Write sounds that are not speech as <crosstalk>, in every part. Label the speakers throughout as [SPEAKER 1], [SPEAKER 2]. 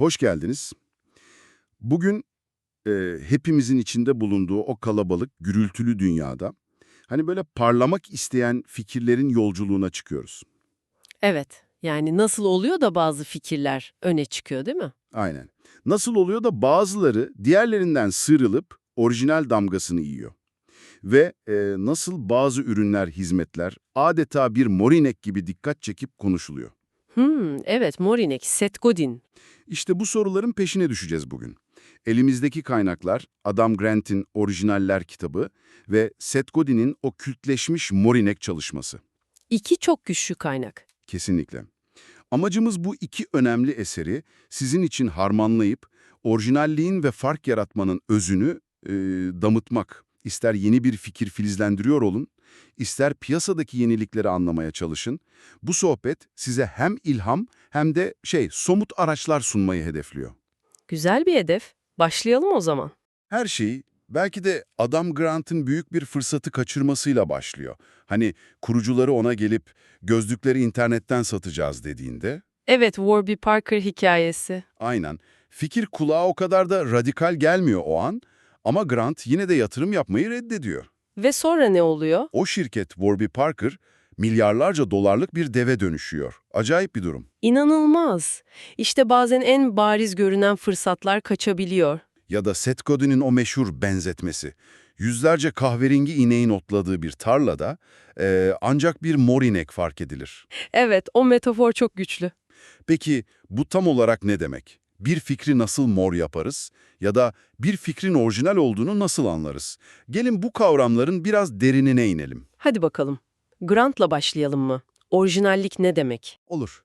[SPEAKER 1] Hoş geldiniz. Bugün e, hepimizin içinde bulunduğu o kalabalık, gürültülü dünyada hani böyle parlamak isteyen fikirlerin yolculuğuna çıkıyoruz.
[SPEAKER 2] Evet, yani nasıl oluyor da bazı fikirler öne çıkıyor değil mi?
[SPEAKER 1] Aynen. Nasıl oluyor da bazıları diğerlerinden sıyrılıp orijinal damgasını yiyor. Ve e, nasıl bazı ürünler, hizmetler adeta bir morinek gibi dikkat çekip konuşuluyor.
[SPEAKER 2] Hmm, evet Morinek, Seth Godin.
[SPEAKER 1] İşte bu soruların peşine düşeceğiz bugün. Elimizdeki kaynaklar Adam Grant'in Orijinaller kitabı ve Seth Godin'in o kültleşmiş Morinek çalışması.
[SPEAKER 2] İki çok güçlü kaynak.
[SPEAKER 1] Kesinlikle. Amacımız bu iki önemli eseri sizin için harmanlayıp orijinalliğin ve fark yaratmanın özünü e, damıtmak. İster yeni bir fikir filizlendiriyor olun, ister piyasadaki yenilikleri anlamaya çalışın. Bu sohbet size hem ilham hem de şey somut araçlar sunmayı hedefliyor.
[SPEAKER 2] Güzel bir hedef. Başlayalım o zaman.
[SPEAKER 1] Her şey belki de Adam Grant'ın büyük bir fırsatı kaçırmasıyla başlıyor. Hani kurucuları ona gelip gözlükleri internetten satacağız dediğinde,
[SPEAKER 2] Evet, Warby Parker hikayesi.
[SPEAKER 1] aynen fikir kulağa o kadar da radikal gelmiyor o an ama Grant yine de yatırım yapmayı reddediyor.
[SPEAKER 2] Ve sonra ne oluyor?
[SPEAKER 1] O şirket Warby Parker milyarlarca dolarlık bir deve dönüşüyor. Acayip bir durum.
[SPEAKER 2] İnanılmaz. İşte bazen en bariz görünen fırsatlar kaçabiliyor.
[SPEAKER 1] Ya da Seth Godin'in o meşhur benzetmesi. Yüzlerce kahverengi ineğin otladığı bir tarlada eee, ancak bir mor inek fark edilir.
[SPEAKER 2] Evet, o metafor çok güçlü.
[SPEAKER 1] Peki bu tam olarak ne demek? Bir fikri nasıl mor yaparız? Ya da bir fikrin orijinal olduğunu nasıl anlarız? Gelin bu kavramların biraz derinine inelim.
[SPEAKER 2] Hadi bakalım. Grant'la başlayalım mı? Orijinallik ne demek?
[SPEAKER 1] Olur.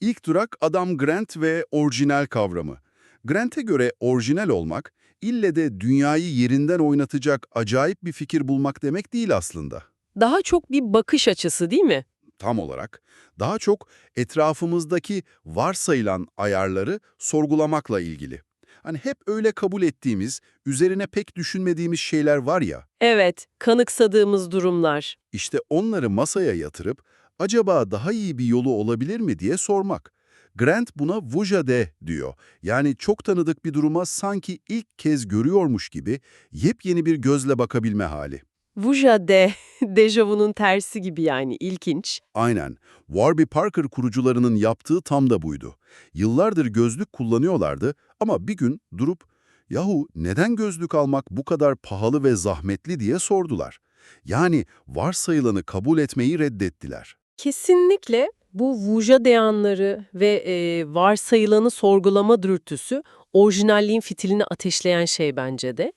[SPEAKER 1] İlk durak Adam Grant ve orijinal kavramı. Grant'e göre orijinal olmak, ille de dünyayı yerinden oynatacak acayip bir fikir bulmak demek değil aslında.
[SPEAKER 2] Daha çok bir bakış açısı değil mi?
[SPEAKER 1] Tam olarak, daha çok etrafımızdaki varsayılan ayarları sorgulamakla ilgili. Hani hep öyle kabul ettiğimiz, üzerine pek düşünmediğimiz şeyler var ya,
[SPEAKER 2] Evet, kanıksadığımız durumlar.
[SPEAKER 1] işte onları masaya yatırıp acaba daha iyi bir yolu olabilir mi diye sormak. Grant buna vujade diyor. Yani çok tanıdık bir duruma sanki ilk kez görüyormuş gibi yepyeni bir gözle bakabilme hali.
[SPEAKER 2] Vuja de, <laughs> dejavu'nun tersi gibi yani ilginç.
[SPEAKER 1] Aynen. Warby Parker kurucularının yaptığı tam da buydu. Yıllardır gözlük kullanıyorlardı ama bir gün durup yahu neden gözlük almak bu kadar pahalı ve zahmetli diye sordular. Yani varsayılanı kabul etmeyi reddettiler.
[SPEAKER 2] Kesinlikle bu vuja deyanları ve e, varsayılanı sorgulama dürtüsü orijinalliğin fitilini ateşleyen şey bence de.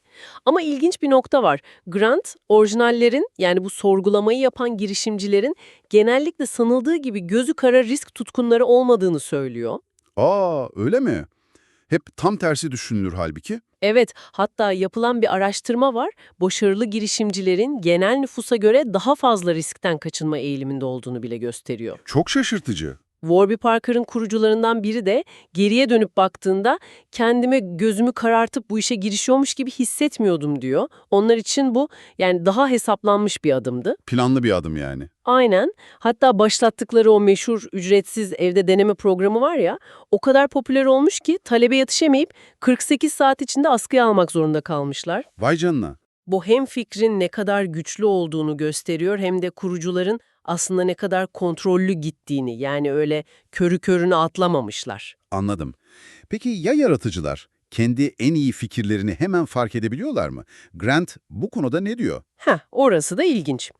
[SPEAKER 2] Ama ilginç bir nokta var. Grant, orijinallerin yani bu sorgulamayı yapan girişimcilerin genellikle sanıldığı gibi gözü kara risk tutkunları olmadığını söylüyor.
[SPEAKER 1] Aa öyle mi? Hep tam tersi düşünülür halbuki.
[SPEAKER 2] Evet, hatta yapılan bir araştırma var. Başarılı girişimcilerin genel nüfusa göre daha fazla riskten kaçınma eğiliminde olduğunu bile gösteriyor.
[SPEAKER 1] Çok şaşırtıcı.
[SPEAKER 2] Warby Parker'ın kurucularından biri de geriye dönüp baktığında kendime gözümü karartıp bu işe girişiyormuş gibi hissetmiyordum diyor. Onlar için bu yani daha hesaplanmış bir adımdı.
[SPEAKER 1] Planlı bir adım yani.
[SPEAKER 2] Aynen. Hatta başlattıkları o meşhur ücretsiz evde deneme programı var ya, o kadar popüler olmuş ki talebe yetişemeyip 48 saat içinde askıya almak zorunda kalmışlar.
[SPEAKER 1] Vay canına.
[SPEAKER 2] Bu hem fikrin ne kadar güçlü olduğunu gösteriyor hem de kurucuların aslında ne kadar kontrollü gittiğini yani öyle körü körüne atlamamışlar.
[SPEAKER 1] Anladım. Peki ya yaratıcılar? Kendi en iyi fikirlerini hemen fark edebiliyorlar mı? Grant bu konuda ne diyor?
[SPEAKER 2] Heh, orası da ilginç.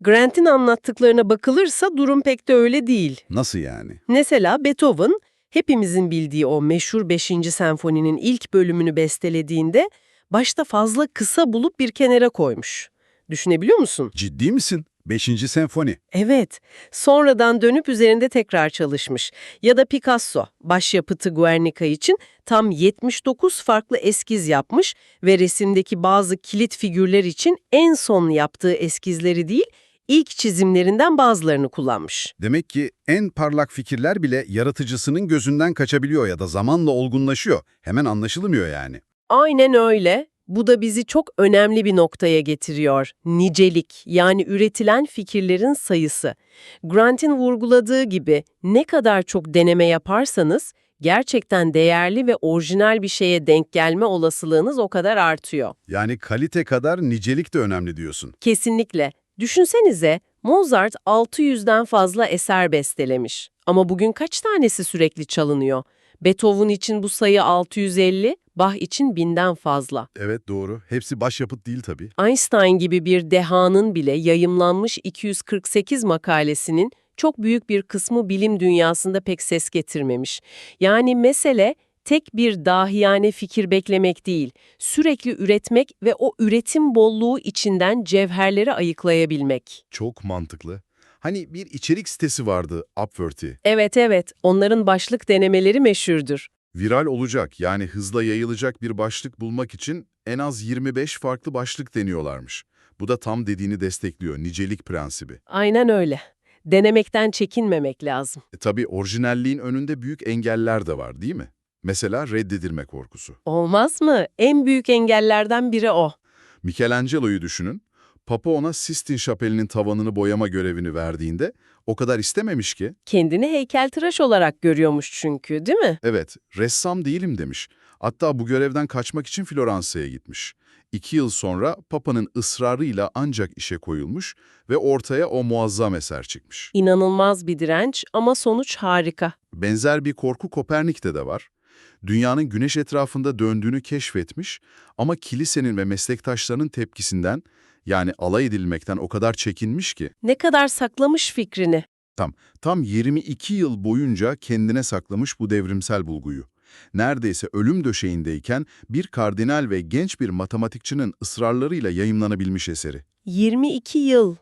[SPEAKER 2] Grant'in anlattıklarına bakılırsa durum pek de öyle değil.
[SPEAKER 1] Nasıl yani?
[SPEAKER 2] Mesela Beethoven, hepimizin bildiği o meşhur 5. senfoninin ilk bölümünü bestelediğinde başta fazla kısa bulup bir kenara koymuş. Düşünebiliyor musun?
[SPEAKER 1] Ciddi misin? Beşinci senfoni.
[SPEAKER 2] Evet, sonradan dönüp üzerinde tekrar çalışmış. Ya da Picasso, başyapıtı Guernica için tam 79 farklı eskiz yapmış ve resimdeki bazı kilit figürler için en son yaptığı eskizleri değil, ilk çizimlerinden bazılarını kullanmış.
[SPEAKER 1] Demek ki en parlak fikirler bile yaratıcısının gözünden kaçabiliyor ya da zamanla olgunlaşıyor. Hemen anlaşılmıyor yani.
[SPEAKER 2] Aynen öyle. Bu da bizi çok önemli bir noktaya getiriyor. Nicelik, yani üretilen fikirlerin sayısı. Grant'in vurguladığı gibi ne kadar çok deneme yaparsanız, gerçekten değerli ve orijinal bir şeye denk gelme olasılığınız o kadar artıyor.
[SPEAKER 1] Yani kalite kadar nicelik de önemli diyorsun.
[SPEAKER 2] Kesinlikle. Düşünsenize Mozart 600'den fazla eser bestelemiş. Ama bugün kaç tanesi sürekli çalınıyor? Beethoven için bu sayı 650, Bach için binden fazla.
[SPEAKER 1] Evet doğru. Hepsi başyapıt değil tabii.
[SPEAKER 2] Einstein gibi bir dehanın bile yayımlanmış 248 makalesinin çok büyük bir kısmı bilim dünyasında pek ses getirmemiş. Yani mesele tek bir dahiyane fikir beklemek değil, sürekli üretmek ve o üretim bolluğu içinden cevherleri ayıklayabilmek.
[SPEAKER 1] Çok mantıklı. Hani bir içerik sitesi vardı Upworthy.
[SPEAKER 2] Evet evet, onların başlık denemeleri meşhurdur.
[SPEAKER 1] Viral olacak yani hızla yayılacak bir başlık bulmak için en az 25 farklı başlık deniyorlarmış. Bu da tam dediğini destekliyor, nicelik prensibi.
[SPEAKER 2] Aynen öyle. Denemekten çekinmemek lazım.
[SPEAKER 1] E tabii orijinalliğin önünde büyük engeller de var değil mi? Mesela reddedilme korkusu.
[SPEAKER 2] Olmaz mı? En büyük engellerden biri o.
[SPEAKER 1] Michelangelo'yu düşünün. Papa ona Sistine Şapeli'nin tavanını boyama görevini verdiğinde o kadar istememiş ki.
[SPEAKER 2] Kendini heykeltıraş olarak görüyormuş çünkü, değil mi?
[SPEAKER 1] Evet, ressam değilim demiş. Hatta bu görevden kaçmak için Floransa'ya gitmiş. İki yıl sonra Papa'nın ısrarıyla ancak işe koyulmuş ve ortaya o muazzam eser çıkmış.
[SPEAKER 2] İnanılmaz bir direnç ama sonuç harika.
[SPEAKER 1] Benzer bir korku Kopernik'te de var. Dünyanın güneş etrafında döndüğünü keşfetmiş ama kilisenin ve meslektaşlarının tepkisinden yani alay edilmekten o kadar çekinmiş ki
[SPEAKER 2] Ne kadar saklamış fikrini.
[SPEAKER 1] tam 22 yıl boyunca kendine saklamış bu devrimsel bulguyu. Neredeyse ölüm döşeğindeyken bir kardinal ve genç bir matematikçinin ısrarlarıyla yayımlanabilmiş eseri.
[SPEAKER 2] 22 yıl.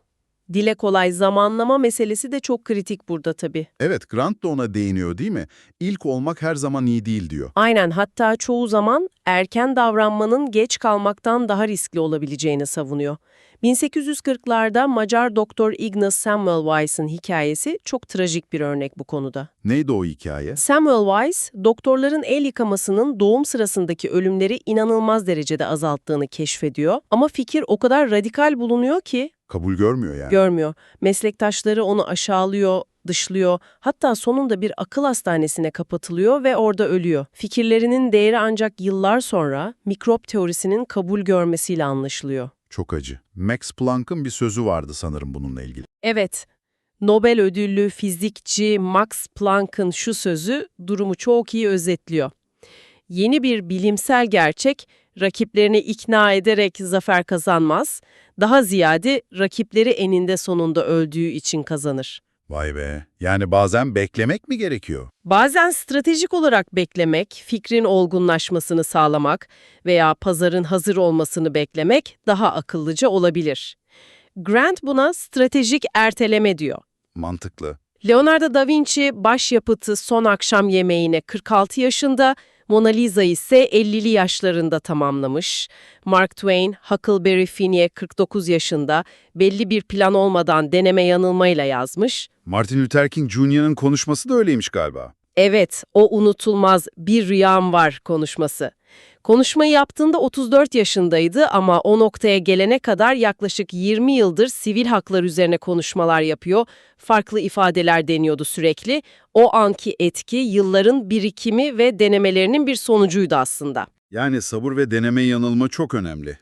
[SPEAKER 2] Dile kolay zamanlama meselesi de çok kritik burada tabii.
[SPEAKER 1] Evet, Grant da ona değiniyor değil mi? İlk olmak her zaman iyi değil diyor.
[SPEAKER 2] Aynen hatta çoğu zaman erken davranmanın geç kalmaktan daha riskli olabileceğini savunuyor. 1840'larda Macar doktor Ignaz Semmelweis'in hikayesi çok trajik bir örnek bu konuda.
[SPEAKER 1] Neydi o hikaye?
[SPEAKER 2] Semmelweis, doktorların el yıkamasının doğum sırasındaki ölümleri inanılmaz derecede azalttığını keşfediyor ama fikir o kadar radikal bulunuyor ki
[SPEAKER 1] Kabul görmüyor yani.
[SPEAKER 2] görmüyor. Meslektaşları onu aşağılıyor, dışlıyor, hatta sonunda bir akıl hastanesine kapatılıyor ve orada ölüyor. Fikirlerinin değeri ancak yıllar sonra mikrop teorisinin kabul görmesiyle anlaşılıyor.
[SPEAKER 1] Çok acı. Max Planck'ın bir sözü vardı sanırım bununla ilgili.
[SPEAKER 2] Evet, Nobel ödüllü fizikçi Max Planck'ın şu sözü durumu çok iyi özetliyor. Yeni bir bilimsel gerçek, rakiplerini ikna ederek zafer kazanmaz, daha ziyade rakipleri eninde sonunda öldüğü için kazanır.
[SPEAKER 1] Vay be. Yani bazen beklemek mi gerekiyor?
[SPEAKER 2] Bazen stratejik olarak beklemek, fikrin olgunlaşmasını sağlamak veya pazarın hazır olmasını beklemek daha akıllıca olabilir. Grant buna stratejik erteleme diyor.
[SPEAKER 1] Mantıklı.
[SPEAKER 2] Leonardo da Vinci başyapıtı Son Akşam Yemeğine 46 yaşında, Mona Lisa ise 50'li yaşlarında tamamlamış. Mark Twain, Huckleberry Finn'e 49 yaşında belli bir plan olmadan deneme yanılmayla yazmış.
[SPEAKER 1] Martin Luther King Jr.'ın konuşması da öyleymiş galiba.
[SPEAKER 2] Evet, o unutulmaz bir rüyam var konuşması. Konuşmayı yaptığında 34 yaşındaydı ama o noktaya gelene kadar yaklaşık 20 yıldır sivil haklar üzerine konuşmalar yapıyor, farklı ifadeler deniyordu sürekli. O anki etki yılların birikimi ve denemelerinin bir sonucuydu aslında.
[SPEAKER 1] Yani sabır ve deneme yanılma çok önemli.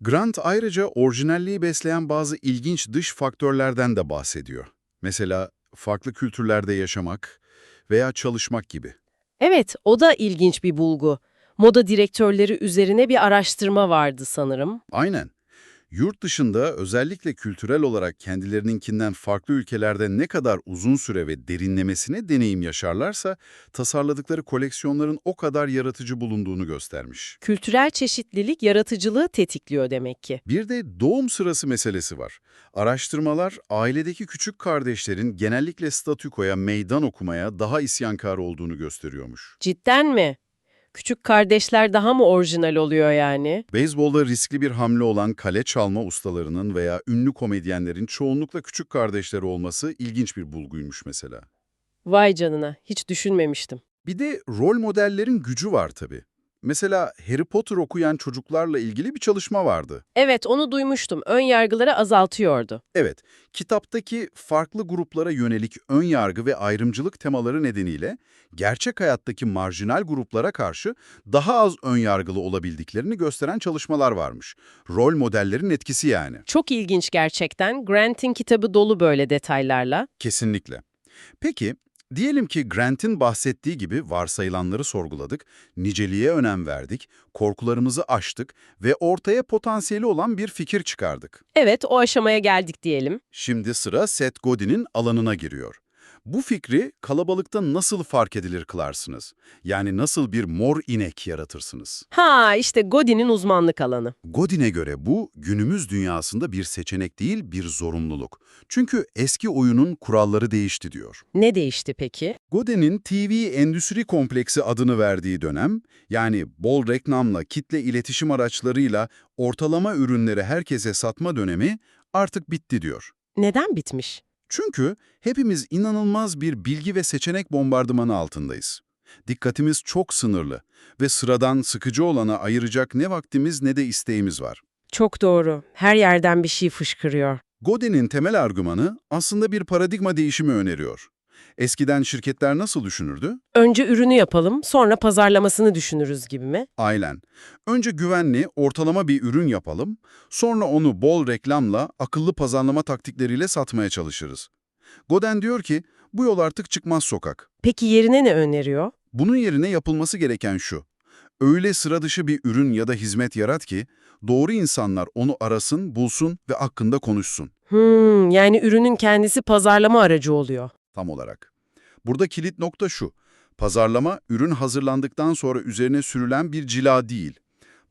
[SPEAKER 1] Grant ayrıca orijinalliği besleyen bazı ilginç dış faktörlerden de bahsediyor. Mesela farklı kültürlerde yaşamak veya çalışmak gibi.
[SPEAKER 2] Evet, o da ilginç bir bulgu. Moda direktörleri üzerine bir araştırma vardı sanırım.
[SPEAKER 1] Aynen. Yurt dışında özellikle kültürel olarak kendilerininkinden farklı ülkelerde ne kadar uzun süre ve derinlemesine deneyim yaşarlarsa tasarladıkları koleksiyonların o kadar yaratıcı bulunduğunu göstermiş.
[SPEAKER 2] Kültürel çeşitlilik yaratıcılığı tetikliyor demek ki.
[SPEAKER 1] Bir de doğum sırası meselesi var. Araştırmalar ailedeki küçük kardeşlerin genellikle statükoya meydan okumaya daha isyankar olduğunu gösteriyormuş.
[SPEAKER 2] Cidden mi? Küçük kardeşler daha mı orijinal oluyor yani?
[SPEAKER 1] Beyzbolda riskli bir hamle olan kale çalma ustalarının veya ünlü komedyenlerin çoğunlukla küçük kardeşleri olması ilginç bir bulguymuş mesela.
[SPEAKER 2] Vay canına, hiç düşünmemiştim.
[SPEAKER 1] Bir de rol modellerin gücü var tabii. Mesela Harry Potter okuyan çocuklarla ilgili bir çalışma vardı.
[SPEAKER 2] Evet, onu duymuştum. Ön yargıları azaltıyordu.
[SPEAKER 1] Evet, kitaptaki farklı gruplara yönelik ön yargı ve ayrımcılık temaları nedeniyle gerçek hayattaki marjinal gruplara karşı daha az ön yargılı olabildiklerini gösteren çalışmalar varmış. Rol modellerin etkisi yani.
[SPEAKER 2] Çok ilginç gerçekten. Grant'in kitabı dolu böyle detaylarla.
[SPEAKER 1] Kesinlikle. Peki, diyelim ki Grant'in bahsettiği gibi varsayılanları sorguladık, niceliğe önem verdik, korkularımızı aştık ve ortaya potansiyeli olan bir fikir çıkardık.
[SPEAKER 2] Evet, o aşamaya geldik diyelim.
[SPEAKER 1] Şimdi sıra Seth Godin'in alanına giriyor. Bu fikri kalabalıkta nasıl fark edilir kılarsınız? Yani nasıl bir mor inek yaratırsınız?
[SPEAKER 2] Ha, işte Godin'in uzmanlık alanı.
[SPEAKER 1] Godin'e göre bu günümüz dünyasında bir seçenek değil bir zorunluluk. Çünkü eski oyunun kuralları değişti diyor.
[SPEAKER 2] Ne değişti peki?
[SPEAKER 1] Godin'in TV endüstri kompleksi adını verdiği dönem, yani bol reklamla, kitle iletişim araçlarıyla ortalama ürünleri herkese satma dönemi artık bitti diyor.
[SPEAKER 2] Neden bitmiş?
[SPEAKER 1] Çünkü hepimiz inanılmaz bir bilgi ve seçenek bombardımanı altındayız. Dikkatimiz çok sınırlı ve sıradan sıkıcı olana ayıracak ne vaktimiz ne de isteğimiz var.
[SPEAKER 2] Çok doğru. Her yerden bir şey fışkırıyor.
[SPEAKER 1] Godin'in temel argümanı aslında bir paradigma değişimi öneriyor. Eskiden şirketler nasıl düşünürdü?
[SPEAKER 2] Önce ürünü yapalım, sonra pazarlamasını düşünürüz gibi mi?
[SPEAKER 1] Aynen. Önce güvenli, ortalama bir ürün yapalım, sonra onu bol reklamla, akıllı pazarlama taktikleriyle satmaya çalışırız. Godin diyor ki, bu yol artık çıkmaz sokak.
[SPEAKER 2] Peki yerine ne öneriyor?
[SPEAKER 1] Bunun yerine yapılması gereken şu. Öyle sıra dışı bir ürün ya da hizmet yarat ki, doğru insanlar onu arasın, bulsun ve hakkında konuşsun.
[SPEAKER 2] Hmm, yani ürünün kendisi pazarlama aracı oluyor.
[SPEAKER 1] Tam olarak. Burada kilit nokta şu. Pazarlama, ürün hazırlandıktan sonra üzerine sürülen bir cila değil.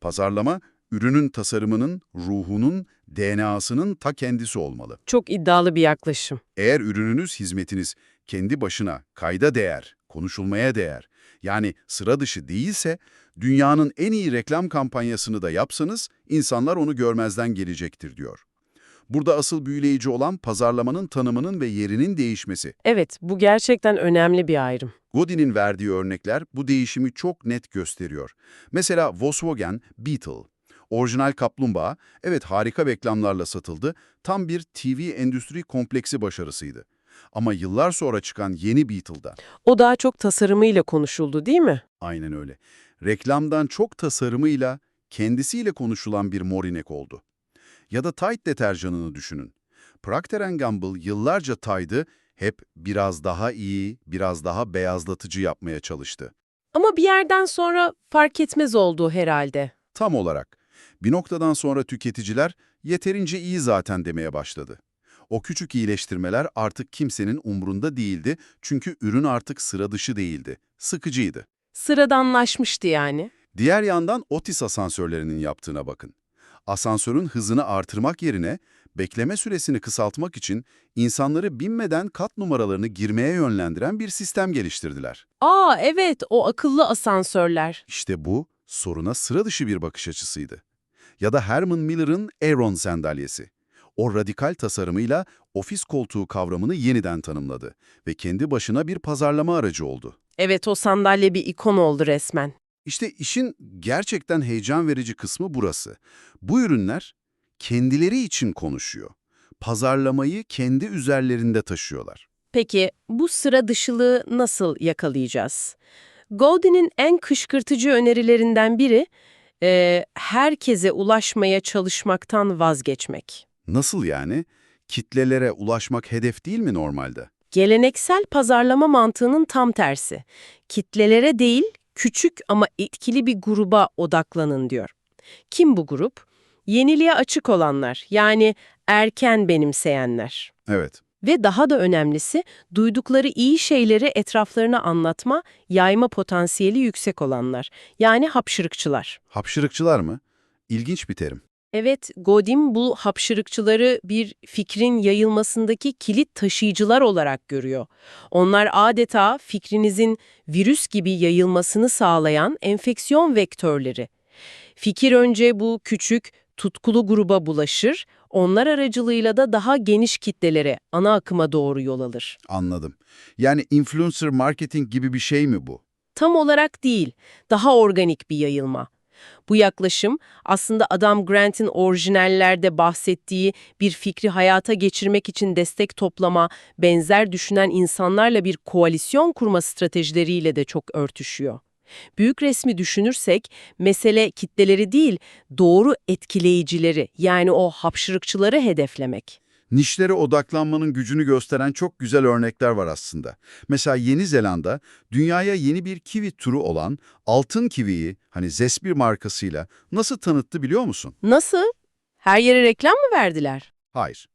[SPEAKER 1] Pazarlama, ürünün tasarımının, ruhunun, DNA'sının ta kendisi olmalı.
[SPEAKER 2] Çok iddialı bir yaklaşım.
[SPEAKER 1] Eğer ürününüz, hizmetiniz kendi başına kayda değer, konuşulmaya değer, yani sıra dışı değilse, dünyanın en iyi reklam kampanyasını da yapsanız, insanlar onu görmezden gelecektir diyor. Burada asıl büyüleyici olan pazarlamanın tanımının ve yerinin değişmesi.
[SPEAKER 2] Evet, bu gerçekten önemli bir ayrım.
[SPEAKER 1] Godin'in verdiği örnekler bu değişimi çok net gösteriyor. Mesela Volkswagen Beetle. Orijinal kaplumbağa, evet harika reklamlarla satıldı, tam bir TV endüstri kompleksi başarısıydı. Ama yıllar sonra çıkan yeni Beetle'da,
[SPEAKER 2] O daha çok tasarımıyla konuşuldu değil mi?
[SPEAKER 1] aynen öyle, reklamdan çok tasarımıyla, kendisiyle konuşulan bir morinek oldu. Ya da Tide deterjanını düşünün. Procter Gamble yıllarca Tide'ı hep biraz daha iyi, biraz daha beyazlatıcı yapmaya çalıştı.
[SPEAKER 2] Ama bir yerden sonra fark etmez oldu herhalde.
[SPEAKER 1] Tam olarak. Bir noktadan sonra tüketiciler yeterince iyi zaten demeye başladı. O küçük iyileştirmeler artık kimsenin umrunda değildi çünkü ürün artık sıra dışı değildi, sıkıcıydı.
[SPEAKER 2] Sıradanlaşmıştı yani.
[SPEAKER 1] Diğer yandan Otis asansörlerinin yaptığına bakın. Asansörün hızını artırmak yerine bekleme süresini kısaltmak için insanları binmeden kat numaralarını girmeye yönlendiren bir sistem geliştirdiler.
[SPEAKER 2] Aa evet, o akıllı asansörler.
[SPEAKER 1] İşte bu soruna sıra dışı bir bakış açısıydı. Ya da Herman Miller'ın Aeron sandalyesi. O radikal tasarımıyla ofis koltuğu kavramını yeniden tanımladı ve kendi başına bir pazarlama aracı oldu.
[SPEAKER 2] Evet, o sandalye bir ikon oldu resmen.
[SPEAKER 1] İşte işin gerçekten heyecan verici kısmı burası. Bu ürünler kendileri için konuşuyor. Pazarlamayı kendi üzerlerinde taşıyorlar.
[SPEAKER 2] Peki bu sıra dışılığı nasıl yakalayacağız? Godin'in en kışkırtıcı önerilerinden biri e, herkese ulaşmaya çalışmaktan vazgeçmek.
[SPEAKER 1] Nasıl yani? Kitlelere ulaşmak hedef değil mi normalde?
[SPEAKER 2] Geleneksel pazarlama mantığının tam tersi. Kitlelere değil, küçük ama etkili bir gruba odaklanın diyor. Kim bu grup? Yeniliğe açık olanlar, yani erken benimseyenler.
[SPEAKER 1] Evet.
[SPEAKER 2] Ve daha da önemlisi, duydukları iyi şeyleri etraflarına anlatma, yayma potansiyeli yüksek olanlar. Yani hapşırıkçılar.
[SPEAKER 1] Hapşırıkçılar mı? İlginç bir terim.
[SPEAKER 2] Evet, Godin bu hapşırıkçıları bir fikrin yayılmasındaki kilit taşıyıcılar olarak görüyor. Onlar adeta fikrinizin virüs gibi yayılmasını sağlayan enfeksiyon vektörleri. Fikir önce bu küçük, tutkulu gruba bulaşır, onlar aracılığıyla da daha geniş kitlelere, ana akıma doğru yol alır.
[SPEAKER 1] Anladım. Yani influencer marketing gibi bir şey mi bu?
[SPEAKER 2] tam olarak değil, daha organik bir yayılma. Bu yaklaşım aslında Adam Grant'in orijinallerde bahsettiği bir fikri hayata geçirmek için destek toplama, benzer düşünen insanlarla bir koalisyon kurma stratejileriyle de çok örtüşüyor. Büyük resmi düşünürsek mesele kitleleri değil, doğru etkileyicileri yani o hapşırıkçıları hedeflemek.
[SPEAKER 1] Nişlere odaklanmanın gücünü gösteren çok güzel örnekler var aslında. Mesela Yeni Zelanda, dünyaya yeni bir kivi türü olan altın kiviyi, hani Zespir markasıyla nasıl tanıttı biliyor musun?
[SPEAKER 2] Nasıl? Her yere reklam mı verdiler?
[SPEAKER 1] Hayır.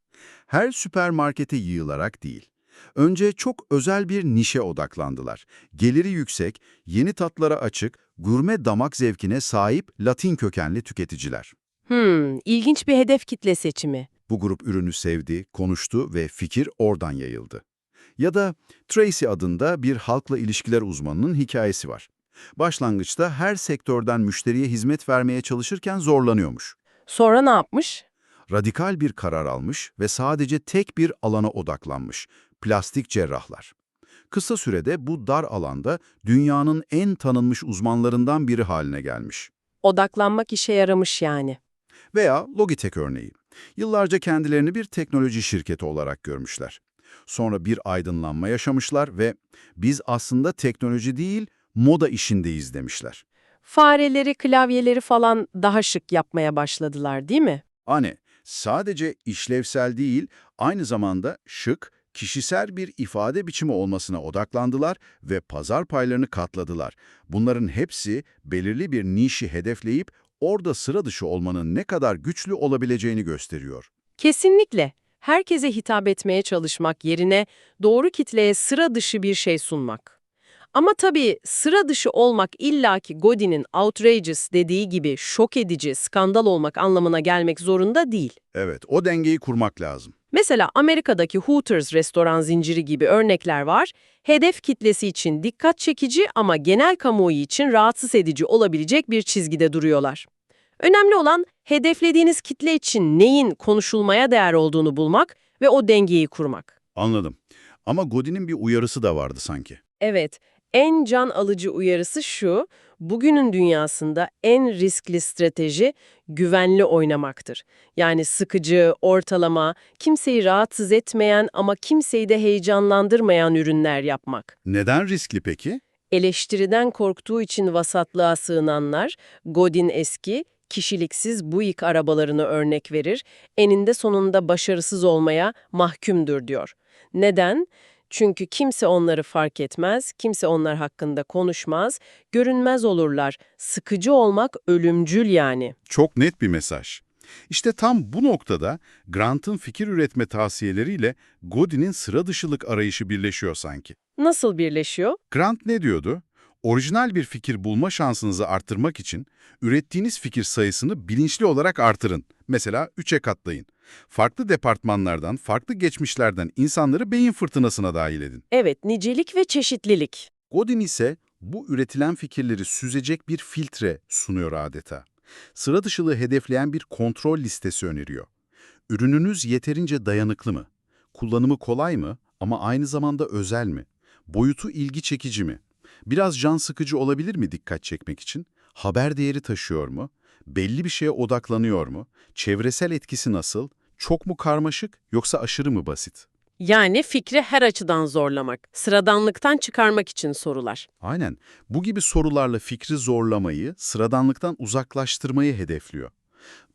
[SPEAKER 1] Her süpermarkete yığılarak değil. Önce çok özel bir nişe odaklandılar. Geliri yüksek, yeni tatlara açık, gurme damak zevkine sahip Latin kökenli tüketiciler.
[SPEAKER 2] Hmm, ilginç bir hedef kitle seçimi.
[SPEAKER 1] Bu grup ürünü sevdi, konuştu ve fikir oradan yayıldı. Ya da Tracy adında bir halkla ilişkiler uzmanının hikayesi var. Başlangıçta her sektörden müşteriye hizmet vermeye çalışırken zorlanıyormuş.
[SPEAKER 2] Sonra ne yapmış?
[SPEAKER 1] Radikal bir karar almış ve sadece tek bir alana odaklanmış, plastik cerrahlar. Kısa sürede bu dar alanda dünyanın en tanınmış uzmanlarından biri haline gelmiş.
[SPEAKER 2] Odaklanmak işe yaramış yani.
[SPEAKER 1] Veya Logitech örneği. Yıllarca kendilerini bir teknoloji şirketi olarak görmüşler. Sonra bir aydınlanma yaşamışlar ve biz aslında teknoloji değil, moda işindeyiz demişler.
[SPEAKER 2] Fareleri, klavyeleri falan daha şık yapmaya başladılar değil mi?
[SPEAKER 1] Hani sadece işlevsel değil, aynı zamanda şık, kişisel bir ifade biçimi olmasına odaklandılar ve pazar paylarını katladılar. Bunların hepsi belirli bir nişi hedefleyip orada sıra dışı olmanın ne kadar güçlü olabileceğini gösteriyor.
[SPEAKER 2] Kesinlikle. Herkese hitap etmeye çalışmak yerine doğru kitleye sıra dışı bir şey sunmak. Ama tabii sıra dışı olmak illaki Godin'in outrageous dediği gibi şok edici, skandal olmak anlamına gelmek zorunda değil.
[SPEAKER 1] Evet, o dengeyi kurmak lazım.
[SPEAKER 2] Mesela Amerika'daki Hooters restoran zinciri gibi örnekler var. Hedef kitlesi için dikkat çekici ama genel kamuoyu için rahatsız edici olabilecek bir çizgide duruyorlar. Önemli olan hedeflediğiniz kitle için neyin konuşulmaya değer olduğunu bulmak ve o dengeyi kurmak.
[SPEAKER 1] Anladım. Ama Godin'in bir uyarısı da vardı sanki.
[SPEAKER 2] Evet, en can alıcı uyarısı şu, bugünün dünyasında en riskli strateji güvenli oynamaktır. Yani sıkıcı, ortalama, kimseyi rahatsız etmeyen ama kimseyi de heyecanlandırmayan ürünler yapmak.
[SPEAKER 1] Neden riskli peki?
[SPEAKER 2] Eleştiriden korktuğu için vasatlığa sığınanlar, Godin eski, kişiliksiz Buick arabalarını örnek verir, eninde sonunda başarısız olmaya mahkumdur diyor. Neden? Çünkü kimse onları fark etmez, kimse onlar hakkında konuşmaz, görünmez olurlar. Sıkıcı olmak ölümcül yani.
[SPEAKER 1] Çok net bir mesaj. İşte tam bu noktada Grant'ın fikir üretme tavsiyeleriyle Godin'in sıra dışılık arayışı birleşiyor sanki.
[SPEAKER 2] Nasıl birleşiyor?
[SPEAKER 1] Grant ne diyordu? Orijinal bir fikir bulma şansınızı arttırmak için ürettiğiniz fikir sayısını bilinçli olarak artırın. Mesela 3'e katlayın. Farklı departmanlardan, farklı geçmişlerden insanları beyin fırtınasına dahil edin.
[SPEAKER 2] Evet, nicelik ve çeşitlilik.
[SPEAKER 1] Godin ise bu üretilen fikirleri süzecek bir filtre sunuyor adeta. Sıra dışılığı hedefleyen bir kontrol listesi öneriyor. Ürününüz yeterince dayanıklı mı? Kullanımı kolay mı ama aynı zamanda özel mi? Boyutu ilgi çekici mi? Biraz can sıkıcı olabilir mi dikkat çekmek için? Haber değeri taşıyor mu? Belli bir şeye odaklanıyor mu? Çevresel etkisi nasıl? Çok mu karmaşık yoksa aşırı mı basit?
[SPEAKER 2] Yani fikri her açıdan zorlamak, sıradanlıktan çıkarmak için sorular.
[SPEAKER 1] Aynen. Bu gibi sorularla fikri zorlamayı, sıradanlıktan uzaklaştırmayı hedefliyor.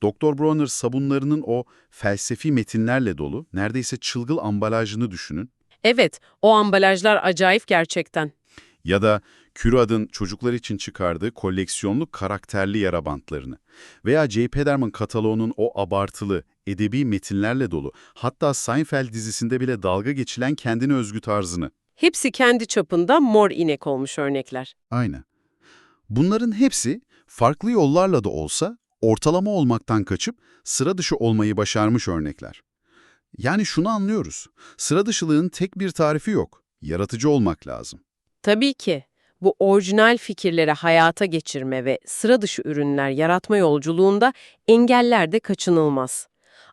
[SPEAKER 1] Dr. Bronner sabunlarının o felsefi metinlerle dolu, neredeyse çılgıl ambalajını düşünün.
[SPEAKER 2] Evet, o ambalajlar acayip gerçekten.
[SPEAKER 1] Ya da Kürad'ın çocuklar için çıkardığı koleksiyonlu karakterli yara bantlarını. Veya J. Pederman kataloğunun o abartılı, edebi metinlerle dolu, hatta Seinfeld dizisinde bile dalga geçilen kendine özgü tarzını.
[SPEAKER 2] Hepsi kendi çapında mor inek olmuş örnekler.
[SPEAKER 1] Aynen. Bunların hepsi farklı yollarla da olsa ortalama olmaktan kaçıp sıra dışı olmayı başarmış örnekler. Yani şunu anlıyoruz. Sıra dışılığın tek bir tarifi yok. Yaratıcı olmak lazım.
[SPEAKER 2] Tabii ki. Bu orijinal fikirleri hayata geçirme ve sıra dışı ürünler yaratma yolculuğunda engeller de kaçınılmaz.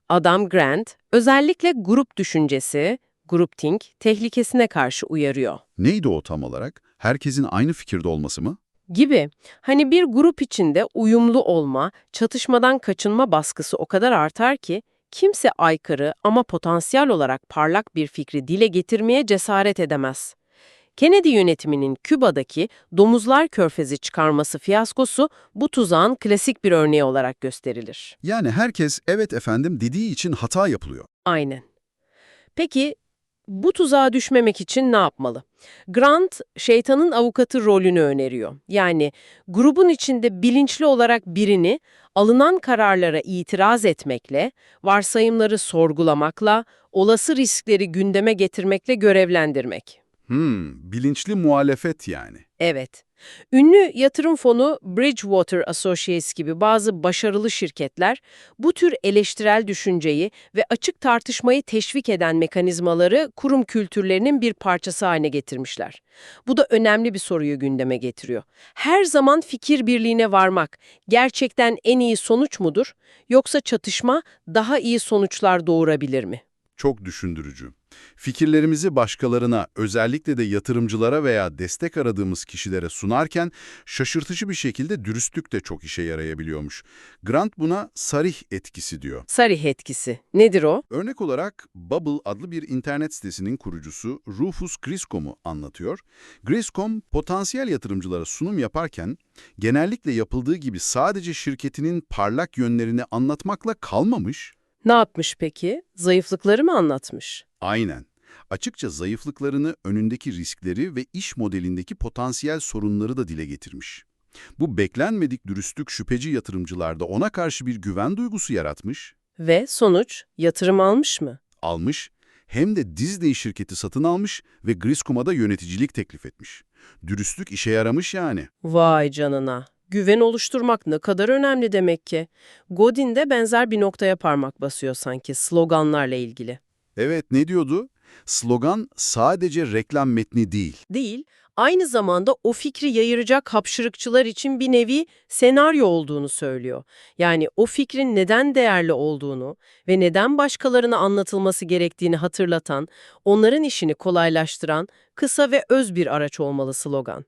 [SPEAKER 2] Adam Grant özellikle grup düşüncesi, groupthink tehlikesine karşı uyarıyor.
[SPEAKER 1] Neydi o tam olarak? Herkesin aynı fikirde olması mı?
[SPEAKER 2] Gibi. Hani bir grup içinde uyumlu olma, çatışmadan kaçınma baskısı o kadar artar ki kimse aykırı ama potansiyel olarak parlak bir fikri dile getirmeye cesaret edemez. Kennedy yönetiminin Küba'daki domuzlar körfezi çıkarması fiyaskosu bu tuzağın klasik bir örneği olarak gösterilir.
[SPEAKER 1] Yani herkes evet efendim dediği için hata yapılıyor.
[SPEAKER 2] Aynen. Peki bu tuzağa düşmemek için ne yapmalı? Grant, şeytanın avukatı rolünü öneriyor. Yani grubun içinde bilinçli olarak birini alınan kararlara itiraz etmekle, varsayımları sorgulamakla, olası riskleri gündeme getirmekle görevlendirmek.
[SPEAKER 1] Hmm, bilinçli muhalefet yani.
[SPEAKER 2] Evet. Ünlü yatırım fonu Bridgewater Associates gibi bazı başarılı şirketler bu tür eleştirel düşünceyi ve açık tartışmayı teşvik eden mekanizmaları kurum kültürlerinin bir parçası haline getirmişler. Bu da önemli bir soruyu gündeme getiriyor. Her zaman fikir birliğine varmak gerçekten en iyi sonuç mudur yoksa çatışma daha iyi sonuçlar doğurabilir mi?
[SPEAKER 1] Çok düşündürücü. Fikirlerimizi başkalarına, özellikle de yatırımcılara veya destek aradığımız kişilere sunarken şaşırtıcı bir şekilde dürüstlük de çok işe yarayabiliyormuş. Grant buna sarih etkisi diyor.
[SPEAKER 2] Sarih etkisi. Nedir o?
[SPEAKER 1] Örnek olarak Bubble adlı bir internet sitesinin kurucusu Rufus Griscom'u anlatıyor. Griscom, potansiyel yatırımcılara sunum yaparken genellikle yapıldığı gibi sadece şirketinin parlak yönlerini anlatmakla kalmamış,
[SPEAKER 2] Ne yapmış peki? Zayıflıkları mı anlatmış?
[SPEAKER 1] Aynen. Açıkça zayıflıklarını, önündeki riskleri ve iş modelindeki potansiyel sorunları da dile getirmiş. Bu beklenmedik dürüstlük şüpheci yatırımcılarda ona karşı bir güven duygusu yaratmış,
[SPEAKER 2] Ve sonuç yatırım almış mı?
[SPEAKER 1] almış, hem de Disney şirketi satın almış ve Griscom'a da yöneticilik teklif etmiş. Dürüstlük işe yaramış yani.
[SPEAKER 2] Vay canına. Güven oluşturmak ne kadar önemli demek ki. Godin de benzer bir noktaya parmak basıyor sanki sloganlarla ilgili.
[SPEAKER 1] Evet ne diyordu? Slogan sadece reklam metni değil.
[SPEAKER 2] Değil, aynı zamanda o fikri yayıracak hapşırıkçılar için bir nevi senaryo olduğunu söylüyor. Yani o fikrin neden değerli olduğunu ve neden başkalarına anlatılması gerektiğini hatırlatan, onların işini kolaylaştıran kısa ve öz bir araç olmalı slogan.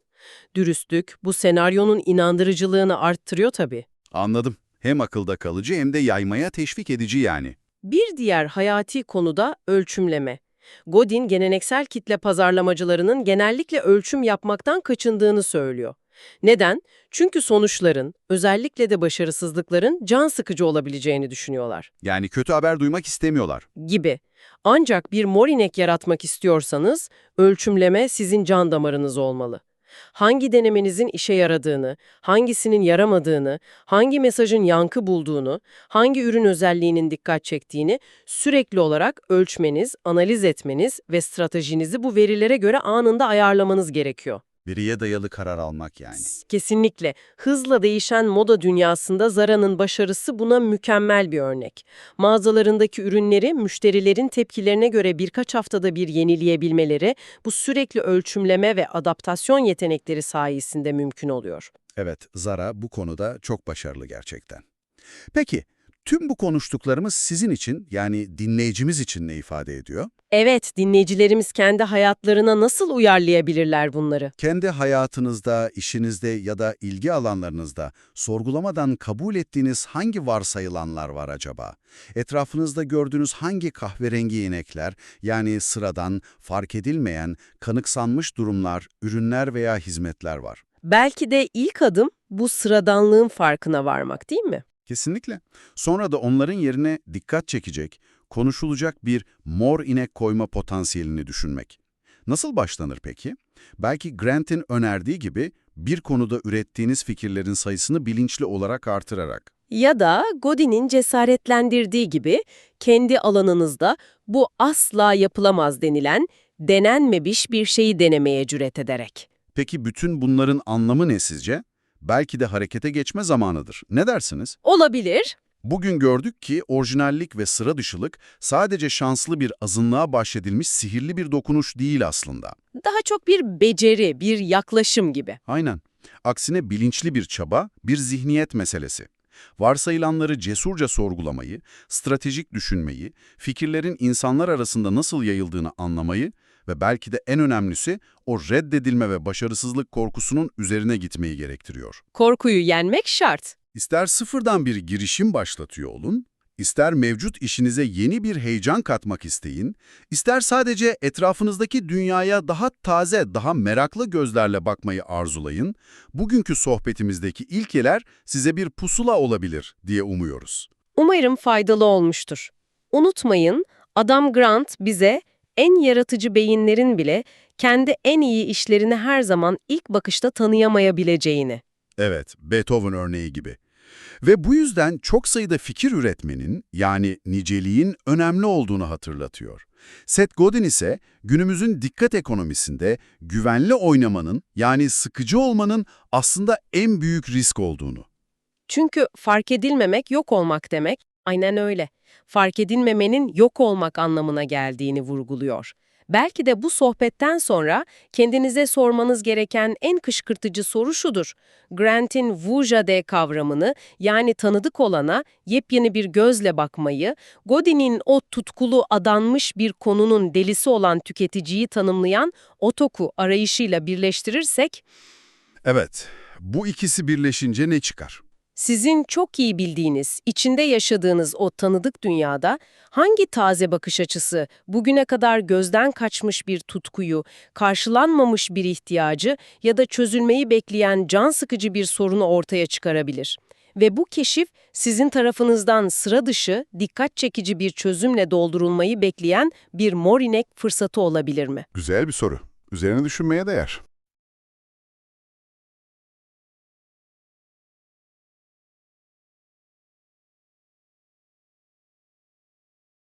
[SPEAKER 2] Dürüstlük bu senaryonun inandırıcılığını arttırıyor tabii.
[SPEAKER 1] Anladım. Hem akılda kalıcı hem de yaymaya teşvik edici yani.
[SPEAKER 2] Bir diğer hayati konuda ölçümleme. Godin, geleneksel kitle pazarlamacılarının genellikle ölçüm yapmaktan kaçındığını söylüyor. Neden? Çünkü sonuçların, özellikle de başarısızlıkların can sıkıcı olabileceğini düşünüyorlar.
[SPEAKER 1] Yani kötü haber duymak istemiyorlar.
[SPEAKER 2] Gibi. Ancak bir morinek yaratmak istiyorsanız, ölçümleme sizin can damarınız olmalı. Hangi denemenizin işe yaradığını, hangisinin yaramadığını, hangi mesajın yankı bulduğunu, hangi ürün özelliğinin dikkat çektiğini sürekli olarak ölçmeniz, analiz etmeniz ve stratejinizi bu verilere göre anında ayarlamanız gerekiyor.
[SPEAKER 1] Veriye dayalı karar almak yani.
[SPEAKER 2] Kesinlikle. Hızla değişen moda dünyasında Zara'nın başarısı buna mükemmel bir örnek. Mağazalarındaki ürünleri müşterilerin tepkilerine göre birkaç haftada bir yenileyebilmeleri bu sürekli ölçümleme ve adaptasyon yetenekleri sayesinde mümkün oluyor.
[SPEAKER 1] Evet, Zara bu konuda çok başarılı gerçekten. Peki, tüm bu konuştuklarımız sizin için, yani dinleyicimiz için ne ifade ediyor?
[SPEAKER 2] Evet, dinleyicilerimiz kendi hayatlarına nasıl uyarlayabilirler bunları?
[SPEAKER 1] Kendi hayatınızda, işinizde ya da ilgi alanlarınızda sorgulamadan kabul ettiğiniz hangi varsayılanlar var acaba? Etrafınızda gördüğünüz hangi kahverengi inekler, yani sıradan, fark edilmeyen, kanıksanmış durumlar, ürünler veya hizmetler var?
[SPEAKER 2] Belki de ilk adım bu sıradanlığın farkına varmak değil mi?
[SPEAKER 1] Kesinlikle. Sonra da onların yerine dikkat çekecek, konuşulacak bir mor inek koyma potansiyelini düşünmek. Nasıl başlanır peki? Belki Grant'in önerdiği gibi bir konuda ürettiğiniz fikirlerin sayısını bilinçli olarak artırarak.
[SPEAKER 2] Ya da Godin'in cesaretlendirdiği gibi kendi alanınızda bu asla yapılamaz denilen denenmemiş bir şeyi denemeye cüret ederek.
[SPEAKER 1] Peki bütün bunların anlamı ne sizce? Belki de harekete geçme zamanıdır. Ne dersiniz?
[SPEAKER 2] Olabilir.
[SPEAKER 1] Bugün gördük ki orijinallik ve sıra dışılık sadece şanslı bir azınlığa bahşedilmiş sihirli bir dokunuş değil aslında.
[SPEAKER 2] Daha çok bir beceri, bir yaklaşım gibi.
[SPEAKER 1] Aynen. Aksine bilinçli bir çaba, bir zihniyet meselesi. Varsayılanları cesurca sorgulamayı, stratejik düşünmeyi, fikirlerin insanlar arasında nasıl yayıldığını anlamayı ve belki de en önemlisi o reddedilme ve başarısızlık korkusunun üzerine gitmeyi gerektiriyor.
[SPEAKER 2] Korkuyu yenmek şart.
[SPEAKER 1] İster sıfırdan bir girişim başlatıyor olun, ister mevcut işinize yeni bir heyecan katmak isteyin, ister sadece etrafınızdaki dünyaya daha taze, daha meraklı gözlerle bakmayı arzulayın, bugünkü sohbetimizdeki ilkeler size bir pusula olabilir diye umuyoruz.
[SPEAKER 2] Umarım faydalı olmuştur. Unutmayın, Adam Grant bize en yaratıcı beyinlerin bile kendi en iyi işlerini her zaman ilk bakışta tanıyamayabileceğini.
[SPEAKER 1] Evet, Beethoven örneği gibi. Ve bu yüzden çok sayıda fikir üretmenin, yani niceliğin önemli olduğunu hatırlatıyor. Seth Godin ise günümüzün dikkat ekonomisinde güvenli oynamanın, yani sıkıcı olmanın aslında en büyük risk olduğunu.
[SPEAKER 2] Çünkü fark edilmemek yok olmak demek, aynen öyle. Fark edilmemenin yok olmak anlamına geldiğini vurguluyor. Belki de bu sohbetten sonra kendinize sormanız gereken en kışkırtıcı soru şudur. Grant'in Vujade kavramını yani tanıdık olana yepyeni bir gözle bakmayı, Godin'in o tutkulu adanmış bir konunun delisi olan tüketiciyi tanımlayan otoku arayışıyla birleştirirsek,
[SPEAKER 1] Evet, bu ikisi birleşince ne çıkar?
[SPEAKER 2] Sizin çok iyi bildiğiniz, içinde yaşadığınız o tanıdık dünyada hangi taze bakış açısı bugüne kadar gözden kaçmış bir tutkuyu, karşılanmamış bir ihtiyacı ya da çözülmeyi bekleyen can sıkıcı bir sorunu ortaya çıkarabilir? Ve bu keşif sizin tarafınızdan sıra dışı, dikkat çekici bir çözümle doldurulmayı bekleyen bir morinek fırsatı olabilir mi?
[SPEAKER 3] Güzel bir soru. Üzerine düşünmeye değer.